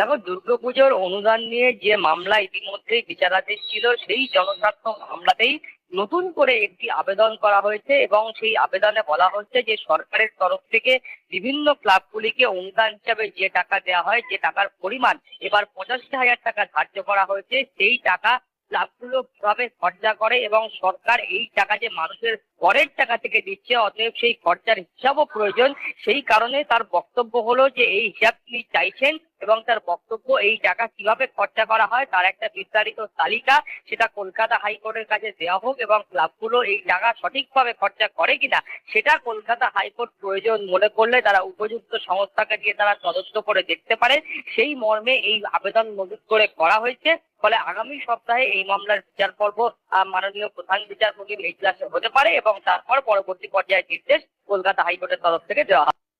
দেখো দুর্গাপুজোর অনুদান নিয়ে যে মামলা ইতিমধ্যেই বিচারাধীন ছিল, সেই জনস্বার্থ মামলাতেই নতুন করে একটি আবেদন করা হয়েছে এবং সেই আবেদনে বলা হচ্ছে যে সরকারের তরফ থেকে বিভিন্ন ক্লাবগুলিকে অনুদান হিসাবে যে টাকা দেওয়া হয়, যে টাকার পরিমাণ এবার পঁচাশি হাজার টাকা ধার্য করা হয়েছে, সেই টাকা ক্লাবগুলো কীভাবে খরচা করে এবং সরকার এই টাকা যে মানুষের পরের টাকা থেকে দিচ্ছে, অতএব সেই খরচার হিসাবও প্রয়োজন। সেই কারণে তার বক্তব্য হলো যে এই হিসাব তিনি চাইছেন এবং তার বক্তব্য, এই টাকা কীভাবে খরচা করা হয়, তার একটা বিস্তারিত তালিকা সেটা কলকাতা হাইকোর্টের কাছে দেওয়া হোক এবং ক্লাবগুলো এই টাকা সঠিকভাবে খরচা করে কিনা, সেটা কলকাতা হাইকোর্ট প্রয়োজন মনে করলে তারা উপযুক্ত সংস্থাকে দিয়ে তারা তদন্ত করে দেখতে পারে। সেই মর্মে এই আবেদন মজুত করে করা হয়েছে। ফলে আগামী সপ্তাহে এই মামলার বিচার পর্ব মাননীয় প্রধান বিচারপতির এজলাসে হতে পারে এবং তারপর পরবর্তী পর্যায়ে নির্দেশ কলকাতা হাইকোর্টের তরফ থেকে দেওয়া হবে।